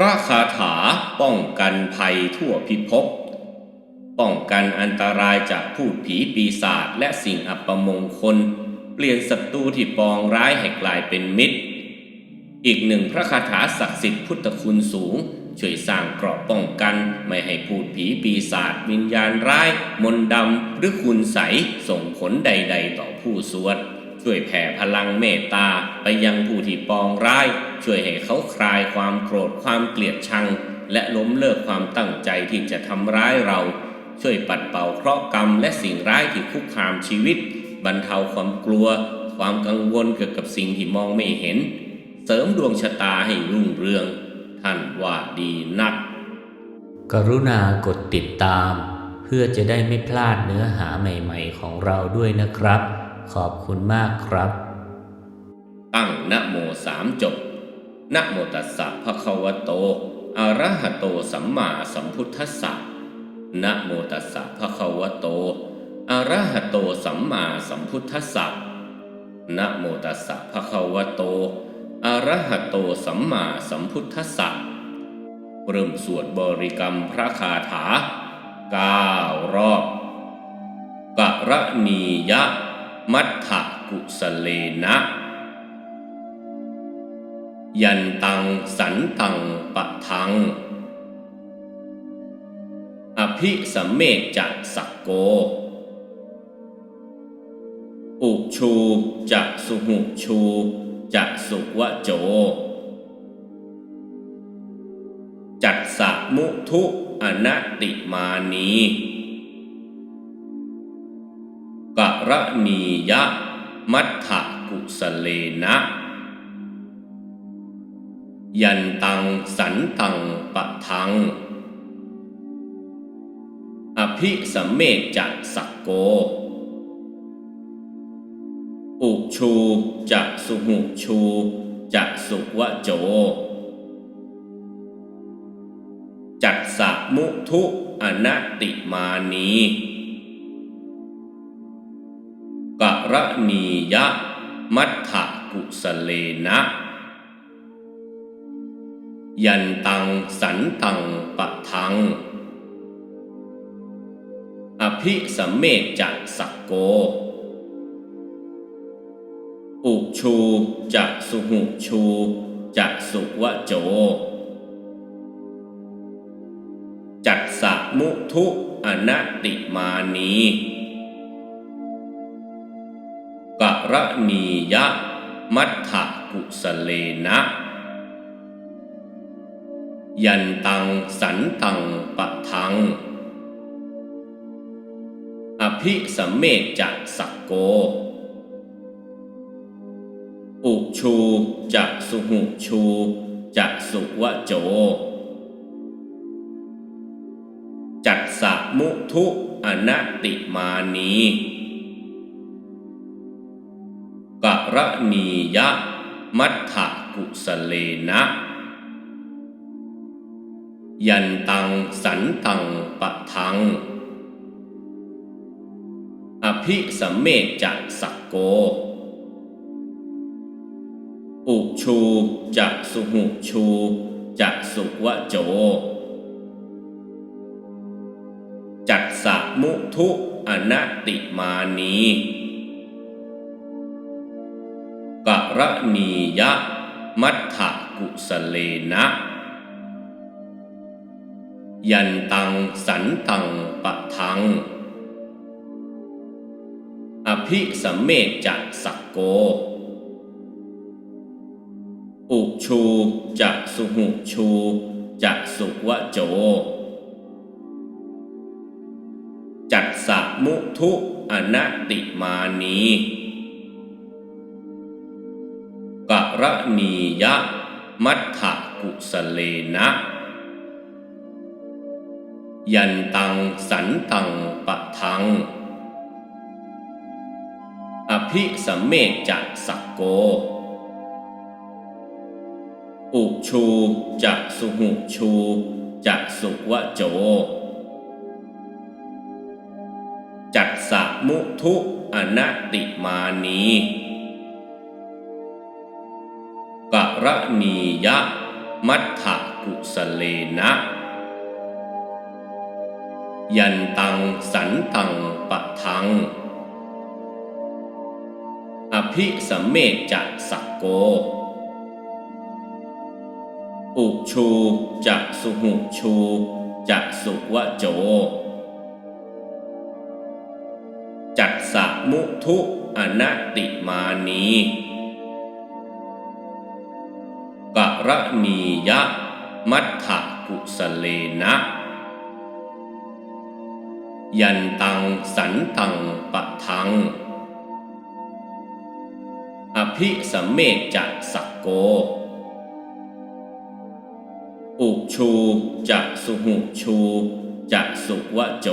พระคาถาป้องกันภัยทั่วพิภพ ป้องกันอันตรายจากพูดผีปีศาจและสิ่งอัปมงคล เปลี่ยนศัตรูที่ปองร้ายให้กลายเป็นมิตร อีกหนึ่งพระคาถาศักดิ์สิทธิ์พุทธคุณสูง ช่วยสร้างเกราะป้องกันไม่ให้พูดผีปีศาจวิญญาณร้าย มนต์ดำหรือคุณใสส่งผลใด ๆ ต่อผู้สวด ช่วยแผ่พลังเมตตาไปยังผู้ที่ปองร้าย ช่วยให้เขาคลายความโกรธความเกลียดชัง และล้มเลิกความตั้งใจที่จะทำร้ายเรา ช่วยปัดเป่าเคราะห์กรรมและสิ่งร้ายที่คุกคามชีวิต บรรเทาความกลัว ความกังวลเกี่ยวกับสิ่งที่มองไม่เห็น เสริมดวงชะตาให้รุ่งเรือง ท่านว่าดีนัก กรุณากดติดตาม เพื่อจะได้ไม่พลาดเนื้อหาใหม่ ๆ ของเราด้วยนะครับ ขอบคุณมากครับ ตั้งนะโมสามจบนะโมตัสสะภะคะวะโตอะระหะโตสัมมาสัมพุทธัสสะนะโมตัสสะภะคะวะโตอะระหะโตสัมมาสัมพุทธัสสะนะโมตัสสะภะคะวะโตอะระหะโตสัมมาสัมพุทธัสสะเริ่มสวดบริกรรมพระคาถาเก้ารอบกะระนียะ มัทธกุสเลนะ ยันตังสันตังปะทัง อภิสัมเมจจะสักโก อุชูจะสุหุชูจะสุวะโจ จัดสะมุทุอนัตติมานี ระนียะ มัทธกุสเลนะ ยันตังสันตังปะทัง อภิสัมเมจจะสักโก อุชูจะสุหุชูจะสุวะโจ จัดสะมุทุอนัตติมานี กะระนียะ มัทธกุสเลนะ ยันตังสันตังปะทัง อภิสมเมจจะสักโก อุชูจะสุหุชูจะสุวะโจ จัดสะมุทุอนัตติมานี ระนียะ มัทธกุสเลนะ ยันตังสันตังปะทัง อภิสมเมจจะสักโก อุชูจะสุหุชูจะสุวะโจ จัดสะมุทุอนัตติมานี กะระนียะ มัทธกุสเลนะ ยันตังสันตังปะทัง อภิสมเมจจะสักโก อุชูจะสุหุชูจะสุวะโจ จัดสะมุทุอนัตติมานี ระนียะมัทธกุสเลนะ ยันตังสันตังปะทัง อภิสัมเมจจะสักโก อุชูจะสุหุชูจะสุวะโจ จัดสะมุทุอนัตติมานี ระนียะ มัทธกุสเลนะ ยันตังสันตังปะทัง อภิสมเมจจะสักโก อุชูจะสุหุชูจะสุวะโจจัดสะมุทุอนัตติมานี ระนียะ มัทธกุสเลนะ ยันตังสันตังปะทัง อภิสมเมจจะสักโก อุชูจะสุหุชูจะสุวะโจ จัตสะมุทุอนัตติมานี ระนียะ มัทธกุสเลนะ ยันตังสันตังปะทัง อภิสมเมจจะสักโก อุชูจะสุหุชูจะสุวะโจ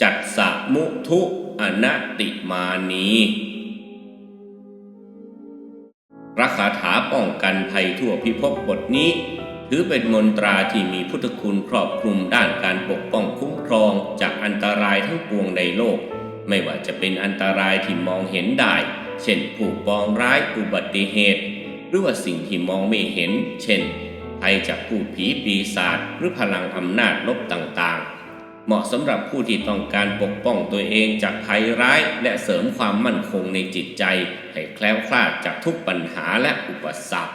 จัตสะมุทุอนัตติมานี รักคาถาป้องกันภัยทั่วพิภพบทนี้ ถือเป็นมนตราที่มีพุทธคุณครอบคลุมด้านการปกป้องคุ้มครองจากอันตรายทั้งปวงในโลก ไม่ว่าจะเป็นอันตรายที่มองเห็นได้ เช่นผู้ปองร้ายอุบัติเหตุ หรือว่าสิ่งที่มองไม่เห็น เช่นภัยจากผู้ผีปีศาจหรือพลังอำนาจลบต่างๆ เหมาะสำหรับผู้ที่ต้องการปกป้องตัวเองจากภัยร้าย และเสริมความมั่นคงในจิตใจ ให้แคล้วคลาดจากทุกปัญหาและอุปสรรค